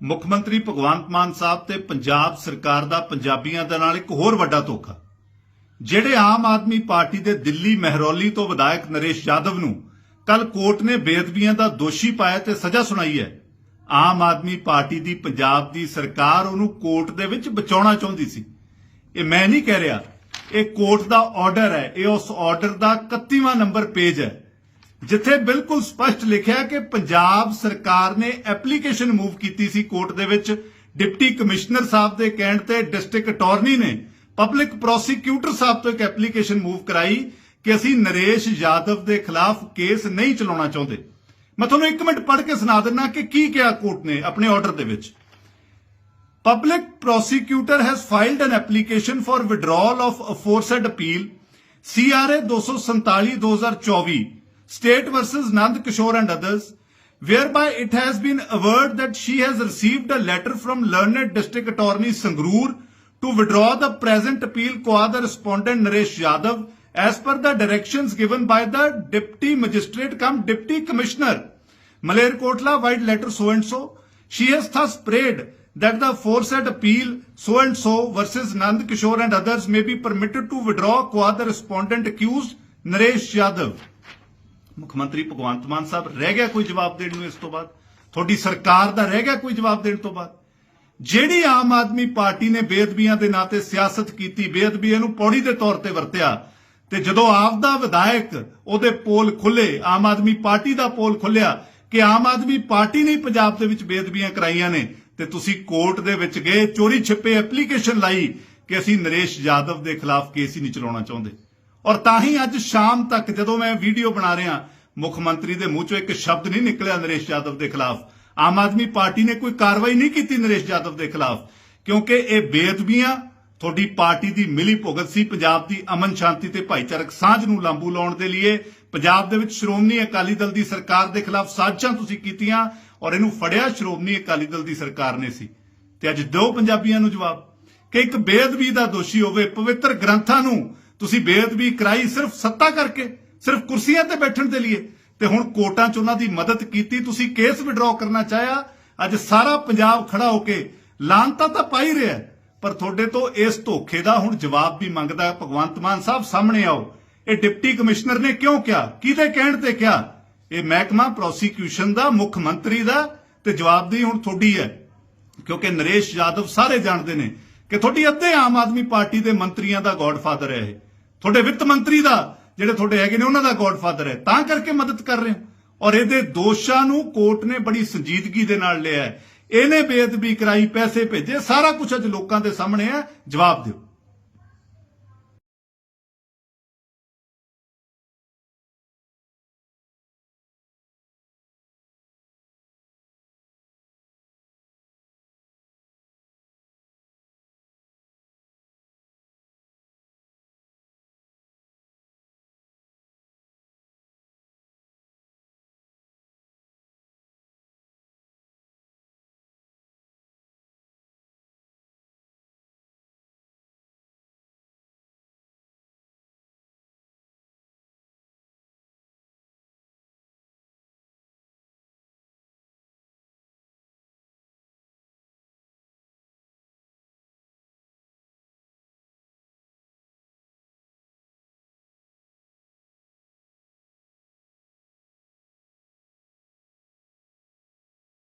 ਮੁੱਖ ਮੰਤਰੀ ਭਗਵੰਤ ਮਾਨ ਸਾਹਿਬ ਤੇ ਪੰਜਾਬ ਸਰਕਾਰ ਦਾ ਪੰਜਾਬੀਆਂ ਦੇ ਨਾਲ ਇੱਕ ਹੋਰ ਵੱਡਾ ਧੋਖਾ। ਜਿਹੜੇ ਆਮ ਆਦਮੀ ਪਾਰਟੀ ਦੇ ਦਿੱਲੀ ਮਹਿਰੌਲੀ ਤੋਂ ਵਿਧਾਇਕ ਨਰੇਸ਼ ਯਾਦਵ ਨੂੰ ਕੱਲ ਕੋਰਟ ਨੇ ਬੇਅਦਬੀਆਂ ਦਾ ਦੋਸ਼ੀ ਪਾਇਆ ਤੇ ਸਜ਼ਾ ਸੁਣਾਈ ਹੈ, ਆਮ ਆਦਮੀ ਪਾਰਟੀ ਦੀ ਪੰਜਾਬ ਦੀ ਸਰਕਾਰ ਉਹਨੂੰ ਕੋਰਟ ਦੇ ਵਿੱਚ ਬਚਾਉਣਾ ਚਾਹੁੰਦੀ ਸੀ। ਇਹ ਮੈਂ ਨਹੀਂ ਕਹਿ ਰਿਹਾ, ਇਹ ਕੋਰਟ ਦਾ ਆਰਡਰ ਹੈ, ਇਹ ਉਸ ਆਰਡਰ ਦਾ 31ਵਾਂ ਨੰਬਰ ਪੇਜ ਹੈ। ਜਿੱਥੇ ਬਿਲਕੁਲ ਸਪਸ਼ਟ ਲਿਖਿਆ ਕਿ ਪੰਜਾਬ ਸਰਕਾਰ ਨੇ ਐਪਲੀਕੇਸ਼ਨ ਮੂਵ ਕੀਤੀ ਸੀ ਕੋਰਟ ਦੇ ਵਿੱਚ। ਡਿਪਟੀ ਕਮਿਸ਼ਨਰ ਸਾਹਿਬ ਦੇ ਕਹਿਣ ਤੇ ਡਿਸਟ੍ਰਿਕਟ ਅਟਾਰਨੀ ਨੇ ਪਬਲਿਕ ਪ੍ਰੋਸੀਕਿਊਟਰ ਸਾਹਿਬ ਤੋਂ ਇੱਕ ਐਪਲੀਕੇਸ਼ਨ ਮੂਵ ਕਰਾਈ ਕਿ ਅਸੀਂ ਨਰੇਸ਼ ਯਾਦਵ ਦੇ ਖਿਲਾਫ ਕੇਸ ਨਹੀਂ ਚਲਾਉਣਾ ਚਾਹੁੰਦੇ। ਮੈਂ ਤੁਹਾਨੂੰ ਇੱਕ ਮਿੰਟ ਪੜ੍ਹ ਕੇ ਸੁਣਾ ਦਿੰਦਾ ਕਿ ਕੀ ਕਿਹਾ ਕੋਰਟ ਨੇ ਆਪਣੇ ਆਰਡਰ ਦੇ ਵਿੱਚ। Public prosecutor has filed an application for withdrawal of aforesaid appeal CRA 247-2024 State versus Nand Kishore and others whereby it has been averred that she has received a letter from learned district attorney Sangrur to withdraw the present appeal qua the respondent Naresh Yadav as per the directions given by the deputy magistrate cum deputy commissioner. Malerkotla white letter so and so. She has thus prayed that the aforesaid appeal so and so versus Nand Kishore and others may be permitted to withdraw qua the respondent accused Naresh Yadav ਮੁੱਖ ਮੰਤਰੀ ਭਗਵੰਤ ਮਾਨ ਸਾਹਿਬ ਰਹਿ ਗਿਆ ਕੋਈ ਜਵਾਬ ਦੇਣ ਨੂੰ ਇਸ ਤੋਂ ਬਾਅਦ? ਤੁਹਾਡੀ ਸਰਕਾਰ ਦਾ ਰਹਿ ਗਿਆ ਕੋਈ ਜਵਾਬ ਦੇਣ ਤੋਂ ਬਾਅਦ? ਜਿਹੜੀ ਆਮ ਆਦਮੀ ਪਾਰਟੀ ਨੇ ਬੇਅਦਬੀਆਂ ਦੇ ਨਾਂ ਤੇ ਸਿਆਸਤ ਕੀਤੀ ਬੇਅਦਬੀ ਨੂੰ ਪੌੜੀ ਦੇ ਤੌਰ ਤੇ ਵਰਤਿਆ, ਤੇ ਜਦੋਂ ਆਪ ਦਾ ਵਿਧਾਇਕ ਉਹਦੇ ਪੋਲ ਖੁੱਲੇ, ਆਮ ਆਦਮੀ ਪਾਰਟੀ ਦਾ ਪੋਲ ਖੁੱਲਿਆ ਕਿ ਆਮ ਆਦਮੀ ਪਾਰਟੀ ਨੇ ਪੰਜਾਬ ਦੇ ਵਿੱਚ ਬੇਅਦਬੀਆਂ ਕਰਾਈਆਂ ਨੇ, ਤੇ ਤੁਸੀਂ ਕੋਰਟ ਦੇ ਵਿੱਚ ਗਏ ਚੋਰੀ ਛਿਪੇ ਐਪਲੀਕੇਸ਼ਨ ਲਾਈ ਕਿ ਅਸੀਂ ਨਰੇਸ਼ ਯਾਦਵ ਦੇ ਖਿਲਾਫ ਕੇਸ ਹੀ ਨਹੀਂ ਚਲਾਉਣਾ ਚਾਹੁੰਦੇ। ਔਰ ਤਾਂ ਹੀ ਅੱਜ ਸ਼ਾਮ ਤੱਕ ਜਦੋਂ ਮੈਂ ਵੀਡੀਓ ਬਣਾ ਰਿਹਾ, ਮੁੱਖ ਮੰਤਰੀ ਦੇ ਮੂੰਹ ਚੋਂ ਇੱਕ ਸ਼ਬਦ ਨਹੀਂ ਨਿਕਲਿਆ ਨਰੇਸ਼ ਯਾਦਵ ਦੇ ਖਿਲਾਫ। ਆਮ ਆਦਮੀ ਪਾਰਟੀ ਨੇ ਕੋਈ ਕਾਰਵਾਈ ਨਹੀਂ ਕੀਤੀ ਨਰੇਸ਼ ਯਾਦਵ ਦੇ ਖਿਲਾਫ, ਕਿਉਂਕਿ ਇਹ ਬੇਅਦਬੀਆਂ, ਤੁਹਾਡੀ ਪਾਰਟੀ ਦੀ ਮਿਲੀ ਭੁਗਤ ਸੀ, ਪੰਜਾਬ ਦੀ ਅਮਨ ਸ਼ਾਂਤੀ ਤੇ ਭਾਈਚਾਰਕ ਸਾਂਝ ਨੂੰ ਲਾਂਬੂ ਲਾਉਣ ਦੇ ਲਈ ਪੰਜਾਬ ਦੇ ਵਿੱਚ ਸ਼੍ਰੋਮਣੀ ਅਕਾਲੀ ਦਲ ਦੀ ਸਰਕਾਰ ਦੇ ਖਿਲਾਫ ਸਾਜ਼ਿਸ਼ਾਂ ਤੁਸੀਂ ਕੀਤੀਆਂ ਔਰ ਇਹਨੂੰ ਫੜਿਆ ਸ਼੍ਰੋਮਣੀ ਅਕਾਲੀ ਦਲ ਦੀ ਸਰਕਾਰ ਨੇ ਸੀ। ਤੇ ਅੱਜ ਦਿਓ ਪੰਜਾਬੀਆਂ ਨੂੰ ਜਵਾਬ, ਕਿ ਇੱਕ ਬੇਅਦਬੀ ਦਾ ਦੋਸ਼ੀ ਹੋਵੇ, ਪਵਿੱਤਰ ਗ੍ਰੰਥਾਂ ਨੂੰ ਤੁਸੀਂ ਬੇਅਦਬੀ ਕਰਾਈ ਸਿਰਫ ਸੱਤਾ ਕਰਕੇ, ਸਿਰਫ ਕੁਰਸੀਆਂ ਤੇ ਬੈਠਣ ਦੇ ਲਈ ਤੇ ਹੁਣ ਕੋਰਟਾਂ 'ਚ ਉਹਨਾਂ ਦੀ ਮਦਦ ਕੀਤੀ, ਤੁਸੀਂ ਕੇਸ ਵਿਡਰਾਅ ਕਰਨਾ ਚਾਹਿਆ। ਅੱਜ ਸਾਰਾ ਪੰਜਾਬ ਖੜਾ ਹੋ ਕੇ ਲਾਂਤਾ ਤਾਂ ਪਾਈ ਰਿਹਾ ਪਰ ਤੁਹਾਡੇ ਤੋਂ ਇਸ ਧੋਖੇ ਦਾ ਹੁਣ ਜਵਾਬ ਵੀ ਮੰਗਦਾ ਭਗਵੰਤ ਮਾਨ ਸਾਹਿਬ ਸਾਹਮਣੇ ਆਓ। ਇਹ ਡਿਪਟੀ ਕਮਿਸ਼ਨਰ ਨੇ ਕਿਉਂ ਕਿਹਾ? ਕਿਹਦੇ ਕਹਿਣ ਤੇ ਕਿਹਾ? ਇਹ ਮਹਿਕਮਾ ਪ੍ਰੋਸੀਕਿਊਸ਼ਨ ਦਾ, ਮੁੱਖ ਮੰਤਰੀ ਦਾ ਤੇ ਜਵਾਬਦੇਹੀ ਹੁਣ ਤੁਹਾਡੀ ਹੈ। ਕਿਉਂਕਿ ਨਰੇਸ਼ ਯਾਦਵ ਸਾਰੇ ਜਾਣਦੇ ਨੇ ਕਿ ਤੁਹਾਡੀ ਅੱਧੇ ਆਮ ਆਦਮੀ ਪਾਰਟੀ ਦੇ ਮੰਤਰੀਆਂ ਦਾ ਗੋਡਫਾਦਰ ਹੈ ਇਹ। ਤੁਹਾਡੇ ਵਿੱਤ ਮੰਤਰੀ ਦਾ, ਜਿਹੜੇ ਤੁਹਾਡੇ ਹੈਗੇ ਨੇ, ਉਹਨਾਂ ਦਾ ਗੋਡਫਾਦਰ ਹੈ। ਤਾਂ ਕਰਕੇ ਮਦਦ ਕਰ ਰਹੇ ਹੋ। ਔਰ ਇਹਦੇ ਦੋਸ਼ਾਂ ਨੂੰ ਕੋਰਟ ਨੇ ਬੜੀ ਸੰਜੀਦਗੀ ਦੇ ਨਾਲ ਲਿਆ ਹੈ। ਇਹਨੇ ਬੇਅਦਬੀ ਕਰਾਈ, ਪੈਸੇ ਭੇਜੇ, ਸਾਰਾ ਕੁਝ ਅੱਜ ਲੋਕਾਂ ਦੇ ਸਾਹਮਣੇ ਹੈ। ਜਵਾਬ ਦਿਓ।